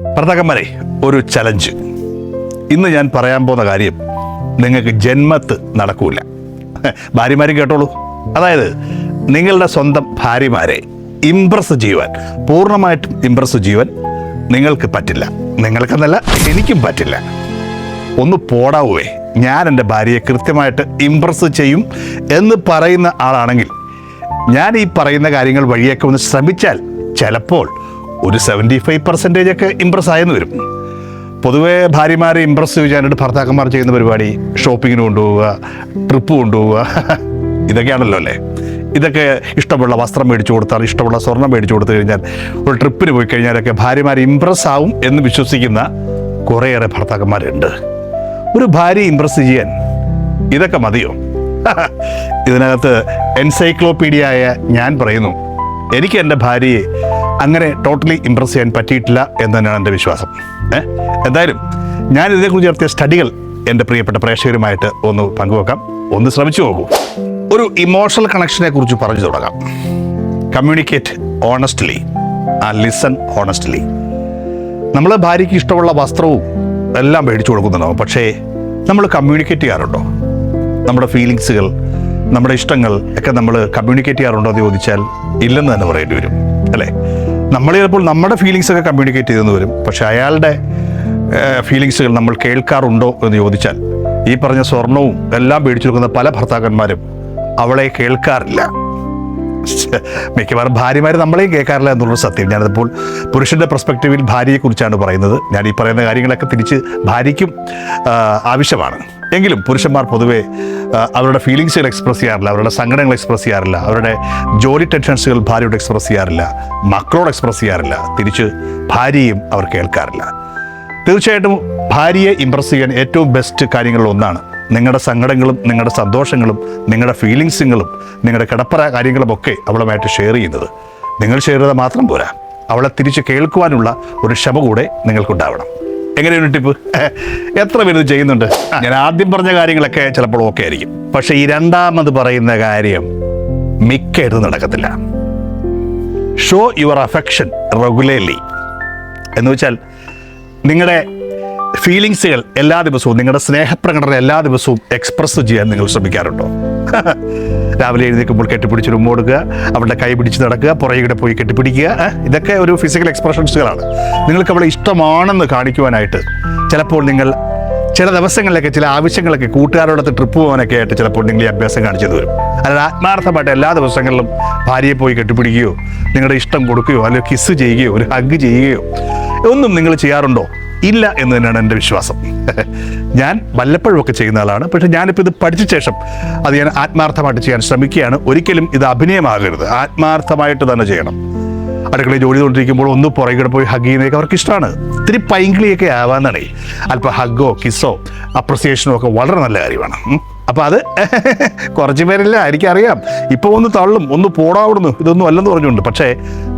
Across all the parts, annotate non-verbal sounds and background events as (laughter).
ഭർത്താക്കന്മാരെ ഒരു ചലഞ്ച് ഇന്ന് ഞാൻ പറയാൻ പോകുന്ന കാര്യം നിങ്ങൾക്ക് ജന്മത്ത് നടക്കൂല. ഭാര്യമാരും കേട്ടോളൂ. അതായത് നിങ്ങളുടെ സ്വന്തം ഭാര്യമാരെ ഇംപ്രസ് ചെയ്യുവാൻ പൂർണമായിട്ടും ഇംപ്രസ് ചെയ്യുവാൻ നിങ്ങൾക്ക് പറ്റില്ല. നിങ്ങൾക്കെന്നല്ല എനിക്കും പറ്റില്ല. ഒന്ന് പോടാവേ ഞാൻ എന്റെ ഭാര്യയെ കൃത്യമായിട്ട് ഇംപ്രസ് ചെയ്യും എന്ന് പറയുന്ന ആളാണെങ്കിൽ ഞാൻ ഈ പറയുന്ന കാര്യങ്ങൾ വഴിയൊക്കെ ഒന്ന് ശ്രമിച്ചാൽ ചിലപ്പോൾ ഒരു സെവന്റി ഫൈവ് പെർസെന്റേജ് ഒക്കെ ഇമ്പ്രസ് ആയെന്ന് വരും. പൊതുവേ ഭാര്യമാരെ ഇമ്പ്രസ് ചെയ്യാനായിട്ട് ഭർത്താക്കന്മാർ ചെയ്യുന്ന പരിപാടി ഷോപ്പിങ്ങിന് കൊണ്ടുപോവുക ട്രിപ്പ് കൊണ്ടുപോവുക (laughs) ഇതൊക്കെയാണല്ലോ അല്ലേ? ഇതൊക്കെ ഇഷ്ടമുള്ള വസ്ത്രം മേടിച്ചു കൊടുത്താൽ ഇഷ്ടമുള്ള സ്വർണം മേടിച്ചു കൊടുത്തു കഴിഞ്ഞാൽ ഒരു ട്രിപ്പിന് പോയി കഴിഞ്ഞാലൊക്കെ ഭാര്യമാർ ഇമ്പ്രസ് ആവും എന്ന് വിശ്വസിക്കുന്ന കുറേയേറെ ഭർത്താക്കന്മാരുണ്ട്. ഒരു ഭാര്യ ഇമ്പ്രസ് ചെയ്യാൻ ഇതൊക്കെ മതിയോ? (laughs) ഇതിനകത്ത് എൻസൈക്ലോപീഡിയ ആയ ഞാൻ പറയുന്നു. എനിക്ക് എന്റെ ഭാര്യയെ അങ്ങനെ ടോട്ടലി ഇമ്പ്രസ് ചെയ്യാൻ പറ്റിയിട്ടില്ല എന്ന് തന്നെയാണ് എന്റെ വിശ്വാസം. എന്തായാലും ഞാൻ ഇതിനെക്കുറിച്ച് നടത്തിയ സ്റ്റഡികൾ എന്റെ പ്രിയപ്പെട്ട പ്രേക്ഷകരുമായിട്ട് ഒന്ന് പങ്കുവെക്കാം. ഒന്ന് ശ്രമിച്ചു നോക്കൂ. ഒരു ഇമോഷണൽ കണക്ഷനെ കുറിച്ച് പറഞ്ഞു തുടങ്ങാം. കമ്മ്യൂണിക്കേറ്റ് ഓണസ്റ്റ്ലി ആ ലിസൺ ഓണസ്റ്റ്ലി നമ്മൾ ഭാര്യയ്ക്ക് ഇഷ്ടമുള്ള വസ്ത്രവും എല്ലാം മേടിച്ചു കൊടുക്കുന്നുണ്ടാവും. പക്ഷേ നമ്മൾ കമ്മ്യൂണിക്കേറ്റ് ചെയ്യാറുണ്ടോ? നമ്മുടെ ഫീലിങ്സുകൾ നമ്മുടെ ഇഷ്ടങ്ങൾ ഒക്കെ നമ്മൾ കമ്മ്യൂണിക്കേറ്റ് ചെയ്യാറുണ്ടോ എന്ന് ചോദിച്ചാൽ ഇല്ലെന്ന് തന്നെ പറയേണ്ടി വരും. അല്ലേ? നമ്മൾ ചിലപ്പോൾ നമ്മുടെ ഫീലിങ്സ് ഒക്കെ കമ്മ്യൂണിക്കേറ്റ് ചെയ്തെന്ന് വരും. പക്ഷേ അയാളുടെ ഫീലിങ്സുകൾ നമ്മൾ കേൾക്കാറുണ്ടോ എന്ന് ചോദിച്ചാൽ ഈ പറഞ്ഞ സ്വർണവും എല്ലാം മേടിച്ചു കൊടുക്കുന്ന പല ഭർത്താക്കന്മാരും അവളെ കേൾക്കാറില്ല. മിക്കവാറും ഭാര്യമാർ നമ്മളെയും കേൾക്കാറില്ല എന്നുള്ളത് സത്യം. ഞാനതിപ്പോൾ പുരുഷന്റെ പെർസ്പെക്റ്റീവിൽ ഭാര്യയെക്കുറിച്ചാണ് പറയുന്നത്. ഞാൻ ഈ പറയുന്ന കാര്യങ്ങളൊക്കെ തിരിച്ച് ഭാര്യയ്ക്കും ആവശ്യമാണ്. എങ്കിലും പുരുഷന്മാർ പൊതുവേ അവരുടെ ഫീലിങ്സുകൾ എക്സ്പ്രസ് ചെയ്യാറില്ല അവരുടെ സങ്കടങ്ങൾ എക്സ്പ്രസ് ചെയ്യാറില്ല അവരുടെ ജോലി ടെൻഷൻസുകൾ ഭാര്യയോട് എക്സ്പ്രസ് ചെയ്യാറില്ല മക്കളോട് എക്സ്പ്രസ് ചെയ്യാറില്ല തിരിച്ച് ഭാര്യയും അവർ കേൾക്കാറില്ല. തീർച്ചയായിട്ടും ഭാര്യയെ ഇമ്പ്രസ് ചെയ്യാൻ ഏറ്റവും ബെസ്റ്റ് കാര്യങ്ങളിൽ ഒന്നാണ് നിങ്ങളുടെ സങ്കടങ്ങളും നിങ്ങളുടെ സന്തോഷങ്ങളും നിങ്ങളുടെ ഫീലിങ്സുകളും നിങ്ങളുടെ കിടപ്പറ കാര്യങ്ങളുമൊക്കെ അവളുമായിട്ട് ഷെയർ ചെയ്യുന്നത്. നിങ്ങൾ ഷെയർ ചെയ്താൽ മാത്രം പോരാ. അവളെ തിരിച്ച് കേൾക്കുവാനുള്ള ഒരു ക്ഷമ കൂടെ നിങ്ങൾക്കുണ്ടാവണം. എങ്ങനെയാണ് ടിപ്പ്? എത്ര പേര് ഇത് ചെയ്യുന്നുണ്ട്? ഞാൻ ആദ്യം പറഞ്ഞ കാര്യങ്ങളൊക്കെ ചിലപ്പോൾ ഓക്കെ ആയിരിക്കും. പക്ഷേ ഈ രണ്ടാമത് പറയുന്ന കാര്യം മിക്കയിടത്തും നടക്കത്തില്ല. ഷോ യുവർ അഫെക്ഷൻ റെഗുലർലി എന്ന് വെച്ചാൽ നിങ്ങളുടെ ഫീലിങ്സുകൾ എല്ലാ ദിവസവും നിങ്ങളുടെ സ്നേഹപ്രകടനം എല്ലാ ദിവസവും എക്സ്പ്രസ് ചെയ്യാൻ നിങ്ങൾ ശ്രമിക്കാറുണ്ടോ? (laughs) രാവിലെ എഴുന്നേൽക്കുമ്പോൾ കെട്ടിപ്പിടിച്ച് റൂം ഓടുക്കുക അവളുടെ കൈ പിടിച്ച് നടക്കുക പുറകെ പോയി കെട്ടിപ്പിടിക്കുക ഇതൊക്കെ ഒരു ഫിസിക്കൽ എക്സ്പ്രഷൻസുകളാണ് നിങ്ങൾക്ക് അവളെ ഇഷ്ടമാണെന്ന് കാണിക്കുവാനായിട്ട് ചിലപ്പോൾ നിങ്ങൾ ചില ദിവസങ്ങളിലൊക്കെ ചില ആവശ്യങ്ങളൊക്കെ കൂട്ടുകാരോടൊത്ത് ട്രിപ്പ് പോകാനൊക്കെ ആയിട്ട് ചിലപ്പോൾ നിങ്ങൾ ഈ അഭ്യാസം കാണിച്ചത് വരും. അല്ലാതെ ആത്മാർത്ഥമായിട്ട് എല്ലാ ദിവസങ്ങളിലും ഭാര്യയെ പോയി കെട്ടിപ്പിടിക്കുകയോ നിങ്ങളുടെ ഇഷ്ടം കൊടുക്കുകയോ അല്ലെങ്കിൽ കിസ് ചെയ്യുകയോ ഒരു ഹഗ് ചെയ്യുകയോ ഒന്നും നിങ്ങൾ ചെയ്യാറുണ്ടോ? ഇല്ല എന്ന് തന്നെയാണ് എന്റെ വിശ്വാസം. (laughs) ഞാൻ വല്ലപ്പോഴുമൊക്കെ ചെയ്യുന്ന ആളാണ്. പക്ഷേ ഞാനിപ്പോൾ ഇത് പഠിച്ച ശേഷം അത് ഞാൻ ആത്മാർത്ഥമായിട്ട് ചെയ്യാൻ ശ്രമിക്കുകയാണ്. ഒരിക്കലും ഇത് അഭിനയമാകരുത്. ആത്മാർത്ഥമായിട്ട് തന്നെ ചെയ്യണം. അടുക്കളയിൽ ജോലി ചെയ്തുകൊണ്ടിരിക്കുമ്പോൾ ഒന്ന് പുറകിടെ പോയി ഹഗ് ചെയ്യുന്നതൊക്കെ അവർക്ക് ഇഷ്ടമാണ്. ഇത്തിരി പൈങ്കിളിയൊക്കെ ആവാന്നാണേ. അല്പം ഹഗ്ഗോ കിസ്സോ അപ്രിസിയേഷനോ ഒക്കെ വളരെ നല്ല കാര്യമാണ്. ഉം. അപ്പൊ അത് കുറച്ച് പേരില്ല എനിക്കറിയാം ഇപ്പോൾ ഒന്ന് തള്ളും ഒന്ന് പോടാവിടുന്നു ഇതൊന്നും അല്ലെന്ന് പറഞ്ഞുകൊണ്ട്. പക്ഷേ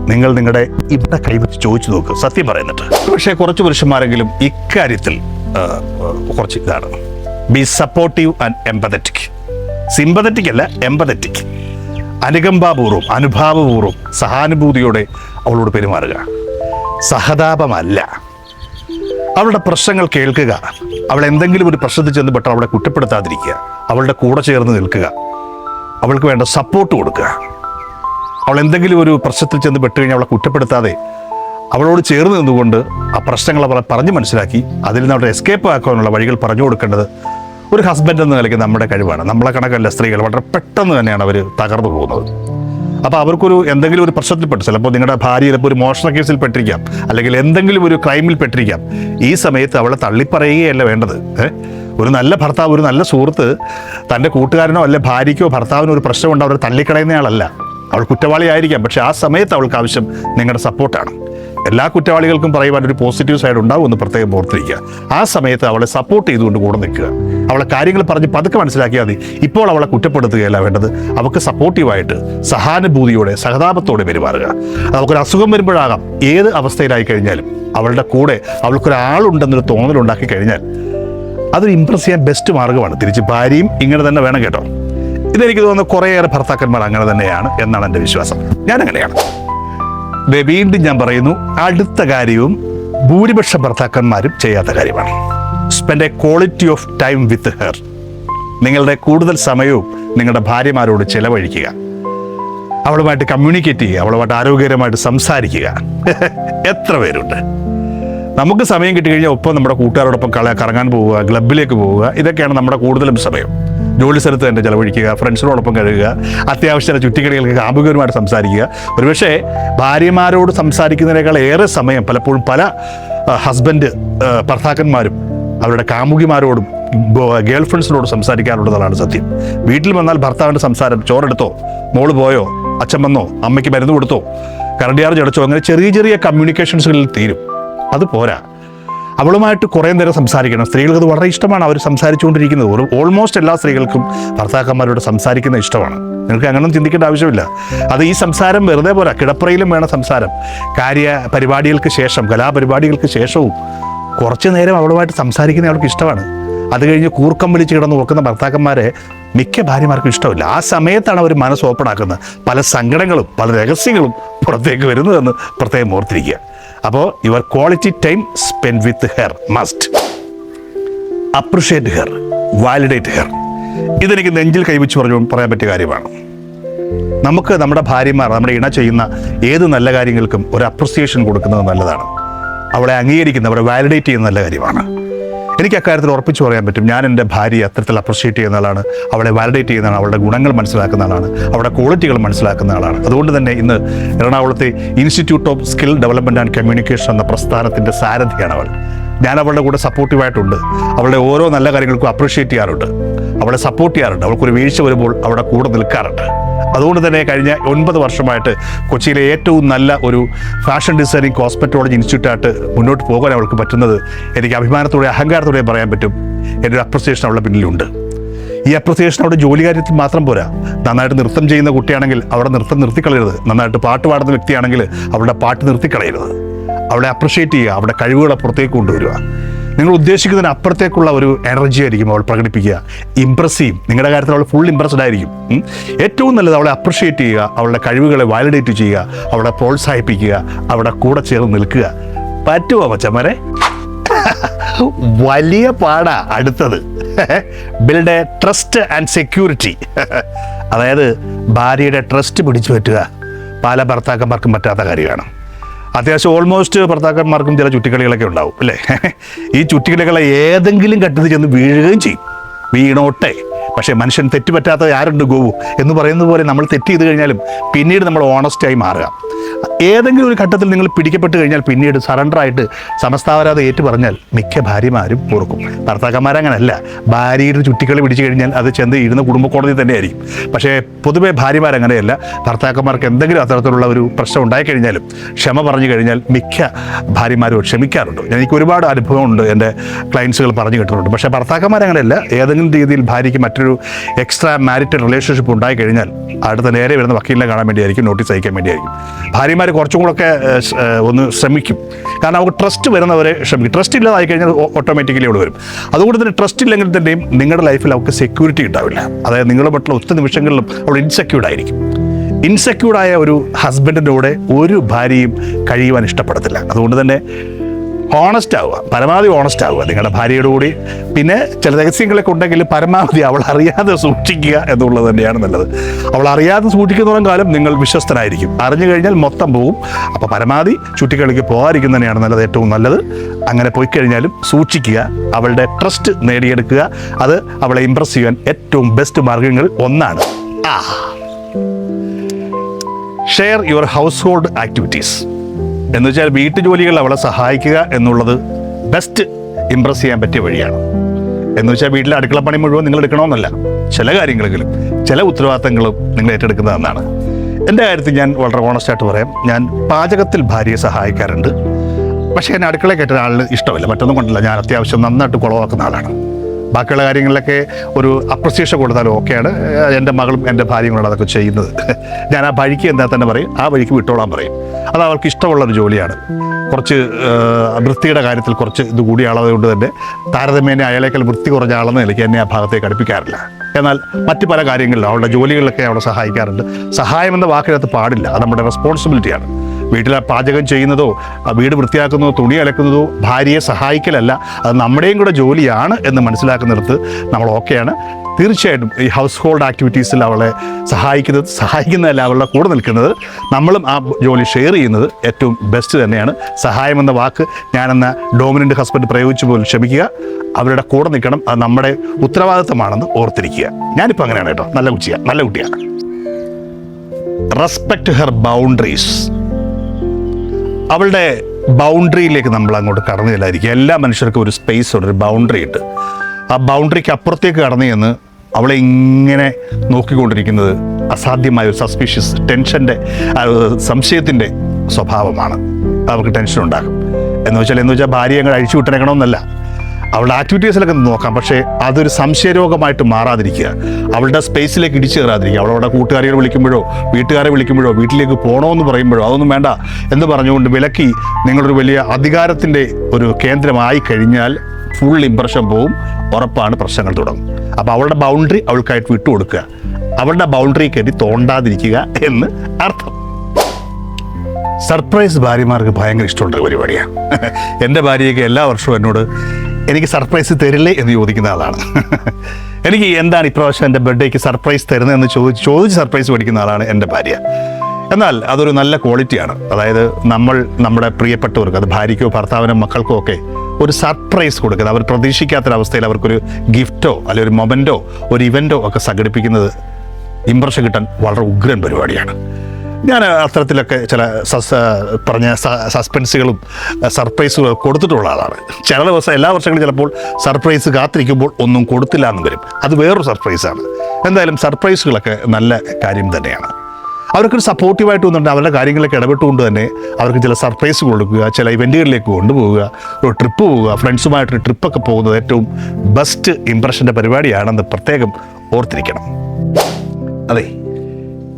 നിങ്ങൾ നിങ്ങളുടെ ഇവിടെ കൈവച്ച് ചോദിച്ചു നോക്ക്. സത്യം പറയുന്നിട്ട്. പക്ഷേ കുറച്ച് പുരുഷന്മാരെങ്കിലും ഇക്കാര്യത്തിൽ കുറച്ച് ഇതാണ്. Be supportive and empathetic sympathetic അല്ല എംപതറ്റിക് അനുകമ്പാപൂർവം അനുഭാവപൂർവം സഹാനുഭൂതിയോടെ അവളോട് പെരുമാറുക. സഹതാപമല്ല. അവളുടെ പ്രശ്നങ്ങൾ കേൾക്കുക. അവൾ എന്തെങ്കിലും ഒരു പ്രശ്നത്തിൽ ചെന്ന് പെട്ടാൽ അവളെ കുറ്റപ്പെടുത്താതിരിക്കുക. അവളുടെ കൂടെ ചേർന്ന് നിൽക്കുക. അവൾക്ക് വേണ്ട സപ്പോർട്ട് കൊടുക്കുക. അവൾ എന്തെങ്കിലും ഒരു പ്രശ്നത്തിൽ ചെന്ന് പെട്ട് കഴിഞ്ഞാൽ അവളെ കുറ്റപ്പെടുത്താതെ അവളോട് ചേർന്ന് നിന്നുകൊണ്ട് ആ പ്രശ്നങ്ങൾ അവളെ പറഞ്ഞ് മനസ്സിലാക്കി. അതിൽ നിന്ന് അവരുടെ എസ്കേപ്പ് ആക്കാനുള്ള വഴികൾ പറഞ്ഞു കൊടുക്കേണ്ടത് ഒരു ഹസ്ബൻഡ് എന്ന നിലയ്ക്ക് നമ്മുടെ കഴിവാണ്. നമ്മളെ കണക്കല്ല സ്ത്രീകൾ. വളരെ പെട്ടെന്ന് തന്നെയാണ് അവർ തകർന്നു പോകുന്നത്. അപ്പോൾ അവർക്കൊരു എന്തെങ്കിലും ഒരു പ്രശ്നത്തിൽപ്പെട്ട്. ചിലപ്പോൾ നിങ്ങളുടെ ഭാര്യ ചിലപ്പോൾ ഒരു മോഷണ കേസിൽ പെട്ടിരിക്കാം. അല്ലെങ്കിൽ എന്തെങ്കിലും ഒരു ക്രൈമിൽ പെട്ടിരിക്കാം. ഈ സമയത്ത് അവളെ തള്ളിപ്പറയുകയല്ല വേണ്ടത്. ഒരു നല്ല ഭർത്താവ് ഒരു നല്ല സുഹൃത്ത് തന്റെ കൂട്ടുകാരനോ അല്ലെ ഭാര്യയ്ക്കോ ഭർത്താവിനോ ഒരു പ്രശ്നമുണ്ട് അവരെ തള്ളിക്കളയുന്നയാളല്ല. അവൾ കുറ്റവാളിയായിരിക്കാം പക്ഷേ ആ സമയത്ത് അവൾക്ക് ആവശ്യം നിങ്ങളുടെ സപ്പോർട്ടാണ് എല്ലാ കുറ്റവാളികൾക്കും പറയുവാൻ ഒരു പോസിറ്റീവ് സൈഡ് ഉണ്ടാവും എന്ന് പ്രത്യേകം ഓർത്തിരിക്കുക. ആ സമയത്ത് അവളെ സപ്പോർട്ട് ചെയ്തുകൊണ്ട് കൂടെ നിൽക്കുക. അവളെ കാര്യങ്ങൾ പറഞ്ഞ് പതുക്കെ മനസ്സിലാക്കിയാൽ മതി. ഇപ്പോൾ അവളെ കുറ്റപ്പെടുത്തുകയല്ല വേണ്ടത്. അവൾക്ക് സപ്പോർട്ടീവായിട്ട് സഹാനുഭൂതിയോടെ സഹതാപത്തോടെ പെരുമാറുക. അവൾക്കൊരു അസുഖം വരുമ്പോഴാകാം ഏത് അവസ്ഥയിലായി കഴിഞ്ഞാലും അവളുടെ കൂടെ അവൾക്കൊരാളുണ്ടെന്നൊരു തോന്നലുണ്ടാക്കി കഴിഞ്ഞാൽ അതൊരു ഇമ്പ്രസ് ചെയ്യാൻ ബെസ്റ്റ് മാർഗമാണ്. തിരിച്ച് ഭാര്യയും ഇങ്ങനെ തന്നെ വേണം കേട്ടോ. ഇതെനിക്ക് തോന്നുന്നു കുറേയേറെ ഭർത്താക്കന്മാർ അങ്ങനെ തന്നെയാണ് എന്നാണ് എന്റെ വിശ്വാസം. ഞാൻ അങ്ങനെയാണ് വീണ്ടും ഞാൻ പറയുന്നു അടുത്ത കാര്യവും ഭൂരിപക്ഷ ഭർത്താക്കന്മാരും ചെയ്യാത്ത കാര്യമാണ്. Spend a quality of time with her നിങ്ങളുടെ കൂടുതൽ സമയവും നിങ്ങളുടെ ഭാര്യമാരോട് ചെലവഴിക്കുക. അവളുമായിട്ട് കമ്മ്യൂണിക്കേറ്റ് ചെയ്യുക അവളുമായിട്ട് ആരോഗ്യകരമായിട്ട് സംസാരിക്കുക. (laughs) എത്ര പേരുണ്ട്? നമുക്ക് സമയം കിട്ടിക്കഴിഞ്ഞാൽ ഒപ്പം നമ്മുടെ കൂട്ടുകാരോടൊപ്പം കറങ്ങാൻ പോവുക ക്ലബിലേക്ക് പോവുക ഇതൊക്കെയാണ് നമ്മുടെ കൂടുതലും സമയം. ജോലി സ്ഥലത്ത് തന്നെ ചിലവഴിക്കുക ഫ്രണ്ട്സിനോടൊപ്പം കഴുകുക അത്യാവശ്യ ചുറ്റിക്കളികൾക്ക് കാമുകരുമായിട്ട് സംസാരിക്കുക. ഒരുപക്ഷെ ഭാര്യമാരോട് സംസാരിക്കുന്നതിനേക്കാൾ ഏറെ സമയം പലപ്പോഴും പല ഹസ്ബൻഡ് ഭർത്താക്കന്മാരും അവരുടെ കാമുകിമാരോടും ഗേൾ ഫ്രണ്ട്സിനോട് സംസാരിക്കാറുള്ളതാണ് സത്യം. വീട്ടിൽ വന്നാൽ ഭർത്താവിന്റെ സംസാരം ചോറെടുത്തോ മോൾ പോയോ അച്ഛൻ വന്നോ അമ്മയ്ക്ക് മരുന്ന് കൊടുത്തോ കറണ്ടിയാർജ് അടച്ചോ അങ്ങനെ ചെറിയ ചെറിയ കമ്മ്യൂണിക്കേഷൻസുകളിൽ തീരും. അത് പോരാ. അവളുമായിട്ട് കുറേ നേരം സംസാരിക്കണം. സ്ത്രീകൾക്ക് അത് വളരെ ഇഷ്ടമാണ്. അവർ സംസാരിച്ചുകൊണ്ടിരിക്കുന്നത്. ഒരു ഓൾമോസ്റ്റ് എല്ലാ സ്ത്രീകൾക്കും ഭർത്താക്കന്മാരോട് സംസാരിക്കുന്ന ഇഷ്ടമാണ്. നിങ്ങൾക്ക് അങ്ങനെ ചിന്തിക്കേണ്ട ആവശ്യമില്ല. അത് ഈ സംസാരം വെറുതെ പോരാ. കിടപ്പറയിലും വേണം സംസാരം. കാര്യ പരിപാടികൾക്ക് ശേഷം കലാപരിപാടികൾക്ക് ശേഷവും കുറച്ച് നേരം അവളുമായിട്ട് സംസാരിക്കുന്നത് അവൾക്ക് ഇഷ്ടമാണ്. അത് കഴിഞ്ഞ് കൂർക്കം വലിച്ച് കിടന്ന് നോക്കുന്ന ഭർത്താക്കന്മാരെ മിക്ക ഭാര്യമാർക്കും ഇഷ്ടമില്ല. ആ സമയത്താണ് അവർ മനസ്സ് ഓപ്പൺ ആക്കുന്നത്. പല സങ്കടങ്ങളും പല രഹസ്യങ്ങളും പുറത്തേക്ക് വരുന്നതെന്ന് പ്രത്യേകം ഓർത്തിരിക്കുക. അപ്പോൾ your quality time spend with her must. Appreciate her validate her. ഇതെനിക്ക് നെഞ്ചിൽ കൈവച്ച് പറഞ്ഞു പറയാൻ പറ്റിയ കാര്യമാണ്. നമുക്ക് നമ്മുടെ ഭാര്യമാർ നമ്മുടെ ഇണ ചെയ്യുന്ന ഏത് നല്ല കാര്യങ്ങൾക്കും ഒരു അപ്രിസിയേഷൻ കൊടുക്കുന്നത് നല്ലതാണ്. അവളെ അംഗീകരിക്കുന്ന അവരെ വാലിഡേറ്റ് ചെയ്യുന്ന നല്ല കാര്യമാണ്. എനിക്ക് അക്കാര്യത്തിൽ ഉറപ്പിച്ചു പറയാൻ പറ്റും. ഞാൻ എന്റെ ഭാര്യയെ അത്തരത്തിൽ അപ്രിഷിയേറ്റ് ചെയ്യുന്ന ആളാണ്. അവളെ വാലിഡേറ്റ് ചെയ്യുന്ന ആളാണ്. അവളുടെ ഗുണങ്ങൾ മനസ്സിലാക്കുന്ന ആളാണ്. അവളുടെ ക്വാളിറ്റികൾ മനസ്സിലാക്കുന്ന ആളാണ്. അതുകൊണ്ട് തന്നെ ഇന്ന് എറണാകുളത്തെ institute of skill development and communication എന്ന പ്രസ്ഥാനത്തിന്റെ സാരഥിയാണ് അവൾ. ഞാൻ അവളുടെ കൂടെ സപ്പോർട്ടീവായിട്ടുണ്ട് അവളുടെ ഓരോ നല്ല കാര്യങ്ങൾക്കും അപ്രിഷിയേറ്റ് ചെയ്യാറുണ്ട്. അവളെ സപ്പോർട്ട് ചെയ്യാറുണ്ട്. അവൾക്കൊരു വീഴ്ച വരുമ്പോൾ അവളുടെ കൂടെ നിൽക്കാറുണ്ട്. അതുകൊണ്ട് തന്നെ കഴിഞ്ഞ ഒൻപത് വർഷമായിട്ട് കൊച്ചിയിലെ ഏറ്റവും നല്ല ഒരു ഫാഷൻ ഡിസൈനിങ് കോസ്മെറ്റോളജി ഇൻസ്റ്റിറ്റ്യൂട്ടായിട്ട് മുന്നോട്ട് പോകാൻ അവൾക്ക് പറ്റുന്നത് എനിക്ക് അഭിമാനത്തോടെ അഹങ്കാരത്തോടെ പറയാൻ പറ്റും. എന്റെ ഒരു അപ്രിസിയേഷൻ അവളുടെ പിന്നിലുണ്ട്. ഈ അപ്രിസിയേഷൻ അവിടെ ജോലി കാര്യത്തിൽ മാത്രം പോരാ. നന്നായിട്ട് നൃത്തം ചെയ്യുന്ന കുട്ടിയാണെങ്കിൽ അവിടെ നൃത്തം നിർത്തിക്കളയരുത്. നന്നായിട്ട് പാട്ട് പാടുന്ന വ്യക്തിയാണെങ്കിൽ അവളുടെ പാട്ട് നിർത്തിക്കളയരുത്. അവളെ അപ്രിഷിയേറ്റ് ചെയ്യുക. അവളുടെ കഴിവുകളെ പുറത്തേക്ക് കൊണ്ടുവരിക. നിങ്ങൾ ഉദ്ദേശിക്കുന്നതിന് അപ്പുറത്തേക്കുള്ള ഒരു എനർജി ആയിരിക്കും അവൾ പ്രകടിപ്പിക്കുക. ഇമ്പ്രസ് ചെയ്യും. നിങ്ങളുടെ കാര്യത്തിൽ അവൾ ഫുൾ ഇമ്പ്രസ്ഡ് ആയിരിക്കും. ഏറ്റവും നല്ലത് അവളെ അപ്രിഷിയേറ്റ് ചെയ്യുക. അവളുടെ കഴിവുകളെ വാലിഡേറ്റ് ചെയ്യുക. അവളെ പ്രോത്സാഹിപ്പിക്കുക. അവളുടെ കൂടെ ചേർന്ന് നിൽക്കുക. പറ്റുമോ മച്ചമ്മരെ (laughs) വലിയ പാടാ അടുത്തത്. Build a trust and security അതായത് ഭാര്യയുടെ ട്രസ്റ്റ് പിടിച്ചു പറ്റുക പല ഭർത്താക്കന്മാർക്കും പറ്റാത്ത കാര്യമാണ്. അത്യാവശ്യം ഓൾമോസ്റ്റ് ഭർത്താക്കന്മാർക്കും ചില ചുറ്റിക്കളികളൊക്കെ ഉണ്ടാവും അല്ലേ? ഈ ചുറ്റിക്കളികളെ ഏതെങ്കിലും ഘട്ടത്തിൽ ചെന്ന് വീഴുകയും ചെയ്യും. വീണോട്ടെ. പക്ഷേ മനുഷ്യൻ തെറ്റുപറ്റാത്ത ആരുണ്ട് ഗോവു? എന്ന് പറയുന്നത് പോലെ നമ്മൾ തെറ്റ് ചെയ്ത് കഴിഞ്ഞാലും പിന്നീട് നമ്മൾ ഓണസ്റ്റായി മാറുക. ഏതെങ്കിലും ഒരു ഘട്ടത്തിൽ നിങ്ങൾ പിടിക്കപ്പെട്ട് കഴിഞ്ഞാൽ പിന്നീട് സറണ്ടർ ആയിട്ട് സമസ്താവരാതെ ഏറ്റു പറഞ്ഞാൽ മിക്ക ഭാര്യമാരും ഓർക്കും ഭർത്താക്കന്മാരങ്ങനല്ല ഭാര്യയുടെ ചുറ്റിക്കളി പിടിച്ചു കഴിഞ്ഞാൽ അത് ചെന്ന് ഇരുന്ന കുടുംബ കോടതി തന്നെയായിരിക്കും പക്ഷേ പൊതുവേ ഭാര്യമാരങ്ങനെയല്ല ഭർത്താക്കന്മാർക്ക് എന്തെങ്കിലും അത്തരത്തിലുള്ള ഒരു പ്രശ്നം ഉണ്ടായിക്കഴിഞ്ഞാലും ക്ഷമ പറഞ്ഞു കഴിഞ്ഞാൽ മിക്ക ഭാര്യമാരും ക്ഷമിക്കാറുണ്ട്. എനിക്ക് ഒരുപാട് അനുഭവമുണ്ട് എന്റെ ക്ലയൻസുകൾ പറഞ്ഞു കിട്ടുന്നുണ്ട് പക്ഷേ ഭർത്താക്കന്മാരങ്ങനെയല്ല ഏതെങ്കിലും രീതിയിൽ ഭാര്യയ്ക്ക് മറ്റൊരു എക്സ്ട്രാ മാരിറ്റൽ റിലേഷൻഷിപ്പ് ഉണ്ടായി കഴിഞ്ഞാൽ അടുത്ത നേരെ വരുന്ന വക്കീലിനെ കാണാൻ വേണ്ടിയായിരിക്കും നോട്ടീസ് അയക്കാൻ വേണ്ടിയായിരിക്കും. ഭാര്യമാർ കുറച്ചും കൂടെ ഒക്കെ ഒന്ന് ശ്രമിക്കും. കാരണം അവർക്ക് ട്രസ്റ്റ് വരുന്നവരെ ശ്രമിക്കും. ട്രസ്റ്റ് ഇല്ലാതായി കഴിഞ്ഞാൽ ഓട്ടോമാറ്റിക്കലി അവിടെ വരും. അതുകൊണ്ട് തന്നെ ട്രസ്റ്റ് ഇല്ലെങ്കിൽ തന്നെയും നിങ്ങളുടെ ലൈഫിൽ അവർക്ക് സെക്യൂരിറ്റി ഉണ്ടാവില്ല. അതായത് നിങ്ങളുടെ മറ്റുള്ള ഒത്തു നിമിഷങ്ങളിലും അവൾ ഇൻസെക്യൂർഡ് ആയിരിക്കും. ഇൻസെക്യൂർഡായ ഒരു ഹസ്ബൻഡിന്റെ കൂടെ ഒരു ഭാര്യയും കഴിയുവാൻ ഇഷ്ടപ്പെടത്തില്ല. അതുകൊണ്ട് തന്നെ ഓണസ്റ്റ് ആവുക. പരമാവധി ഓണസ്റ്റ് ആവുക. നിങ്ങളുടെ ഭാര്യയോട് കൂടി. പിന്നെ ചില രഹസ്യങ്ങളൊക്കെ ഉണ്ടെങ്കിൽ പരമാവധി അവൾ അറിയാതെ സൂക്ഷിക്കുക എന്നുള്ളത് തന്നെയാണ് നല്ലത്. അവൾ അറിയാതെ സൂക്ഷിക്കുന്നോളം കാലം നിങ്ങൾ വിശ്വസ്തനായിരിക്കും. അറിഞ്ഞു കഴിഞ്ഞാൽ മൊത്തം പോകും അപ്പോൾ പരമാവധി ചുറ്റിക്കളിക്ക് പോകാതിരിക്കുന്ന തന്നെയാണ് നല്ലത് ഏറ്റവും നല്ലത്. അങ്ങനെ പോയി കഴിഞ്ഞാലും സൂക്ഷിക്കുക. അവളുടെ ട്രസ്റ്റ് നേടിയെടുക്കുക. അത് അവളെ ഇമ്പ്രസ് ചെയ്യാൻ ഏറ്റവും ബെസ്റ്റ് മാർഗങ്ങൾ ഒന്നാണ്. ആ share your household activities എന്ന് വെച്ചാൽ വീട്ടുജോലികൾ അവളെ സഹായിക്കുക എന്നുള്ളത് ബെസ്റ്റ് ഇമ്പ്രസ് ചെയ്യാൻ പറ്റിയ വഴിയാണ്. എന്ന് വെച്ചാൽ വീട്ടിലെ അടുക്കള പണി മുഴുവൻ നിങ്ങൾ എടുക്കണമെന്നല്ല. ചില കാര്യങ്ങളെങ്കിലും ചില ഉത്തരവാദിത്തങ്ങളും നിങ്ങൾ ഏറ്റെടുക്കുന്നതെന്നാണ് എന്റെ കാര്യത്തിൽ ഞാൻ വളരെ ഓണസ്റ്റ് ആയിട്ട് പറയാം. ഞാൻ പാചകത്തിൽ ഭാര്യയെ സഹായിക്കാറുണ്ട്. പക്ഷേ എന്നെ അടുക്കള കയറ്റുന്ന ആളിന് ഇഷ്ടമല്ല. മറ്റൊന്നും കൊണ്ടല്ല. ഞാൻ അത്യാവശ്യം നന്നായിട്ട് കുളവാക്കുന്ന ആളാണ്. ബാക്കിയുള്ള കാര്യങ്ങളിലൊക്കെ ഒരു അപ്രസിയേഷൻ കൊടുത്താലും ഓക്കെയാണ്. എന്റെ മകളും എന്റെ ഭാര്യയും കൂടെ അതൊക്കെ ചെയ്യുന്നത്. (laughs) ഞാൻ ആ വഴിക്ക് എന്താ തന്നെ പറയും ആ വഴിക്ക് വിട്ടോളാൻ പറയും. അത് അവൾക്ക് ഇഷ്ടമുള്ള ഒരു ജോലിയാണ്. കുറച്ച് വൃത്തിയുടെ കാര്യത്തിൽ കുറച്ച് ഇത് കൂടിയ ആളതുകൊണ്ട് തന്നെ താരതമ്യേന അയാളേക്കാൾ വൃത്തി കുറഞ്ഞ ആളെന്ന നിലയ്ക്ക് എന്നെ ആ ഭാഗത്തേക്ക് അടുപ്പിക്കാറില്ല. എന്നാൽ മറ്റ് പല കാര്യങ്ങളിലും അവളുടെ ജോലികളിലൊക്കെ അവളെ സഹായിക്കാറുണ്ട്. സഹായം എന്ന വാക്കിനകത്ത് പാടില്ല. അത് നമ്മുടെ റെസ്പോൺസിബിലിറ്റിയാണ് വീട്ടിലെ പാചകം ചെയ്യുന്നതോ വീട് വൃത്തിയാക്കുന്നതോ തുണി അലക്കുന്നതോ ഭാര്യയെ സഹായിക്കലല്ല. അത് നമ്മുടെയും കൂടെ ജോലിയാണ് എന്ന് മനസ്സിലാക്കുന്നിടത്ത് നമ്മൾ ഓക്കെയാണ്. തീർച്ചയായിട്ടും ഈ ഹൗസ് ഹോൾഡ് ആക്ടിവിറ്റീസിൽ അവളെ സഹായിക്കുന്നത് സഹായിക്കുന്നതല്ല അവളുടെ കൂടെ നിൽക്കുന്നത്. നമ്മളും ആ ജോലി ഷെയർ ചെയ്യുന്നത് ഏറ്റവും ബെസ്റ്റ് തന്നെയാണ്. സഹായമെന്ന വാക്ക് ഞാനെന്ന ഡോമിനന്റ് ഹസ്ബൻഡ് പ്രയോഗിച്ചു പോലും ക്ഷമിക്കുക. അവരുടെ കൂടെ നിൽക്കണം. അത് നമ്മുടെ ഉത്തരവാദിത്തമാണെന്ന് ഓർത്തിരിക്കുക. ഞാനിപ്പോൾ അങ്ങനെയാണ് കേട്ടോ. നല്ല കുട്ടിയാണ് നല്ല കുട്ടിയാണ് റെസ്പെക്ട് ഹെർ ബൗണ്ടറീസ് അവളുടെ ബൗണ്ടറിയിലേക്ക് നമ്മൾ അങ്ങോട്ട് കടന്നു ചെല്ലായിരിക്കും എല്ലാ മനുഷ്യർക്കും ഒരു സ്പേസ് ഉണ്ട് ഒരു ബൗണ്ടറി ഉണ്ട്. ആ ബൗണ്ടറിക്ക് അപ്പുറത്തേക്ക് കടന്നു ചെന്ന് അവളെ ഇങ്ങനെ നോക്കിക്കൊണ്ടിരിക്കുന്നത് അസാധ്യമായ ഒരു സസ്പീഷ്യസ് ടെൻഷന്റെ സംശയത്തിന്റെ സ്വഭാവമാണ്. അവർക്ക് ടെൻഷൻ ഉണ്ടാകും. എന്ന് വെച്ചാൽ എന്ന് വെച്ചാൽ ഭാര്യ അങ്ങ് അഴിച്ചു വിട്ടേക്കണമെന്നല്ല. അവളുടെ ആക്ടിവിറ്റീസിലൊക്കെ നോക്കാം. പക്ഷേ അതൊരു സംശയരോഗമായിട്ട് മാറാതിരിക്കുക. അവളുടെ സ്പേസിലേക്ക് ഇടിച്ചു കയറാതിരിക്കുക. അവളവിടെ കൂട്ടുകാരികളെ വിളിക്കുമ്പോഴോ വീട്ടുകാരെ വിളിക്കുമ്പോഴോ വീട്ടിലേക്ക് പോകണമെന്ന് പറയുമ്പോഴോ അതൊന്നും വേണ്ട എന്ന് പറഞ്ഞുകൊണ്ട് വിലക്കി നിങ്ങളൊരു വലിയ അധികാരത്തിന്റെ ഒരു കേന്ദ്രമായി കഴിഞ്ഞാൽ ഫുൾ ഇമ്പ്രഷൻ പോവും. ഉറപ്പാണ് പ്രശ്നങ്ങൾ തുടങ്ങും. അപ്പോൾ അവളുടെ ബൗണ്ടറി അവൾക്കായിട്ട് വിട്ടുകൊടുക്കുക. അവളുടെ ബൗണ്ടറി കയറ്റി തോണ്ടാതിരിക്കുക എന്ന് അർത്ഥം. സർപ്രൈസ് ഭാര്യമാർക്ക് ഭയങ്കര ഇഷ്ടമുണ്ട് പരിപാടിയാണ്. എന്റെ ഭാര്യയൊക്കെ എല്ലാ വർഷവും എന്നോട് എനിക്ക് സർപ്രൈസ് തരില്ലേ എന്ന് ചോദിക്കുന്ന ആളാണ്. (laughs) എനിക്ക് എന്താണ് ഇപ്രാവശ്യം എന്റെ ബർത്ത്ഡേക്ക് സർപ്രൈസ് തരുന്നതെന്ന് ചോദിച്ച് ചോദിച്ച് സർപ്രൈസ് മേടിക്കുന്ന ആളാണ് എന്റെ ഭാര്യ. എന്നാൽ അതൊരു നല്ല ക്വാളിറ്റിയാണ്. അതായത് നമ്മൾ നമ്മുടെ പ്രിയപ്പെട്ടവർക്ക് അത് ഭാര്യയ്ക്കോ ഭർത്താവിനോ മക്കൾക്കോ ഒക്കെ ഒരു സർപ്രൈസ് കൊടുക്കുന്നത്. അവർ പ്രതീക്ഷിക്കാത്തൊരവസ്ഥയിൽ അവർക്കൊരു ഗിഫ്റ്റോ അല്ലെങ്കിൽ ഒരു മൊമെന്റോ ഒരു ഇവന്റോ ഒക്കെ സംഘടിപ്പിക്കുന്നത് ഇമ്പ്രഷൻ കിട്ടാൻ വളരെ ഉഗ്രൻ പരിപാടിയാണ്. ഞാൻ അത്തരത്തിലൊക്കെ ചില പറഞ്ഞ സസ്പെൻസുകളും സർപ്രൈസുകളും കൊടുത്തിട്ടുള്ള ആളാണ്. ചില ദിവസം എല്ലാ വർഷങ്ങളും ചിലപ്പോൾ സർപ്രൈസ് കാത്തിരിക്കുമ്പോൾ ഒന്നും കൊടുത്തില്ല എന്ന് വരും. അത് വേറൊരു സർപ്രൈസാണ്. എന്തായാലും സർപ്രൈസുകളൊക്കെ നല്ല കാര്യം തന്നെയാണ്. അവർക്കൊരു സപ്പോർട്ടീവായിട്ട് വന്നിട്ട് അവരുടെ കാര്യങ്ങളൊക്കെ ഇടപെട്ടുകൊണ്ട് തന്നെ അവർക്ക് ചില സർപ്രൈസ് കൊടുക്കുക ചില ഇവന്റുകളിലേക്ക് കൊണ്ടുപോവുക ഒരു ട്രിപ്പ് പോവുക. ഫ്രണ്ട്സുമായിട്ടൊരു ട്രിപ്പൊക്കെ പോകുന്നത് ഏറ്റവും ബെസ്റ്റ് ഇമ്പ്രഷന്റെ പരിപാടിയാണെന്ന് പ്രത്യേകം ഓർത്തിരിക്കണം. അതെ.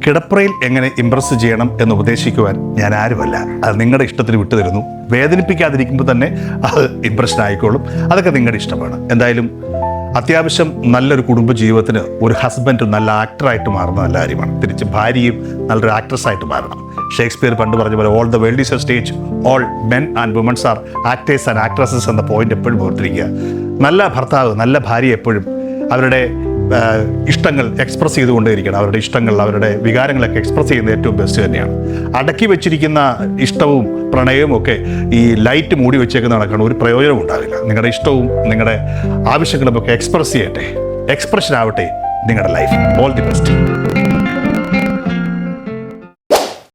കിടപ്പറയിൽ എങ്ങനെ ഇംപ്രസ് ചെയ്യണം എന്ന് ഉപദേശിക്കുവാൻ ഞാൻ ആരുമല്ല. അത് നിങ്ങളുടെ ഇഷ്ടത്തിന് വിട്ടുതരുന്നു. വേദനിപ്പിക്കാതിരിക്കുമ്പോൾ തന്നെ അത് ഇമ്പ്രഷൻ ആയിക്കോളും അതൊക്കെ നിങ്ങളുടെ ഇഷ്ടമാണ്. എന്തായാലും അത്യാവശ്യം നല്ലൊരു കുടുംബ ജീവിതത്തിന് ഒരു ഹസ്ബൻഡ് നല്ല ആക്ടറായിട്ട് മാറുന്ന നല്ല കാര്യമാണ്. തിരിച്ച് ഭാര്യയും നല്ലൊരു ആക്ട്രസ് ആയിട്ട് മാറണം. ഷേക്സ്പിയർ പണ്ട് പറഞ്ഞ പോലെ all the world is a stage all men and womens are actors and actresses എന്ന പോയിന്റ് എപ്പോഴും ഓർത്തിരിക്കുക. നല്ല ഭർത്താവ് നല്ല ഭാര്യ എപ്പോഴും അവരുടെ ഇഷ്ടങ്ങൾ എക്സ്പ്രസ് ചെയ്തുകൊണ്ടേയിരിക്കണം. അവരുടെ ഇഷ്ടങ്ങൾ അവരുടെ വികാരങ്ങളൊക്കെ എക്സ്പ്രസ് ചെയ്യുന്നത് ഏറ്റവും ബെസ്റ്റ് തന്നെയാണ്. അടക്കി വെച്ചിരിക്കുന്ന ഇഷ്ടവും പ്രണയവും ഒക്കെ ഈ ലൈറ്റ് മൂടി വെച്ചേക്കുന്ന നടക്കണം ഒരു പ്രയോജനം ഉണ്ടാവില്ല. നിങ്ങളുടെ ഇഷ്ടവും നിങ്ങളുടെ ആവശ്യങ്ങളും ഒക്കെ എക്സ്പ്രസ് ചെയ്യട്ടെ. എക്സ്പ്രഷൻ ആവട്ടെ നിങ്ങളുടെ ലൈഫ് ഓൾ ദി ബെസ്റ്റ്